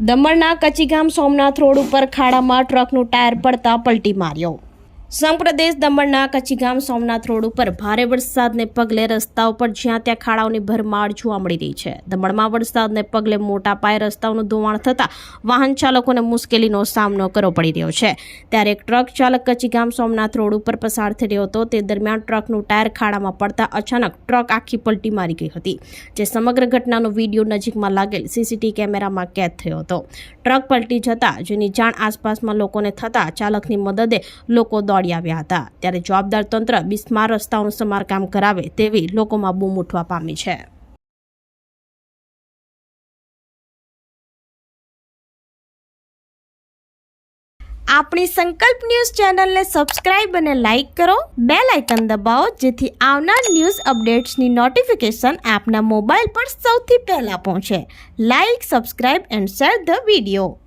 દમણના કચીગામ સોમનાથ રોડ ઉપર ખાડામાં ટ્રકનું ટાયર પડતા પલટી માર્યો. સંપ્રદેશ દમણના કચીગામ સોમનાથ રોડ ઉપર ભારે વરસાદને પગલે રસ્તા ઉપર જ્યાં ત્યાં ખાડાઓની ભરમાર જોવા મળી રહી છે. દમણમાં વરસાદને પગલે મોટા પાયે રસ્તાઓનું ધોવાણ થતાં વાહન ચાલકોને મુશ્કેલીનો સામનો કરવો પડી રહ્યો છે. ત્યારે એક ટ્રક ચાલક કચીગામ સોમનાથ રોડ ઉપર પસાર થઈ રહ્યો હતો. તે દરમિયાન ટ્રકનું ટાયર ખાડામાં પડતા અચાનક ટ્રક આખી પલટી મારી ગઈ હતી, જે સમગ્ર ઘટનાનો વીડિયો નજીકમાં લાગેલ સીસીટીવી કેમેરામાં કેદ થયો હતો. ટ્રક પલટી જતા જેની જાણ આસપાસમાં લોકોને થતાં ચાલકની મદદે લોકો દોડી આવ્યા હતા. ત્યારે જવાબદાર તંત્ર બિસ્માર રસ્તાઓનું સમારકામ કરાવે તેવી લોકોમાં બૂમ ઉઠવા પામી છે. આપણી સંકલ્પ ન્યૂઝ ચેનલને સબસ્ક્રાઇબ અને લાઇક કરો. બે લાઇકન દબાવો, જેથી આવનાર ન્યૂઝ અપડેટ્સની નોટિફિકેશન આપના મોબાઈલ પર સૌથી પહેલા પહોંચે. Like, subscribe and share the video.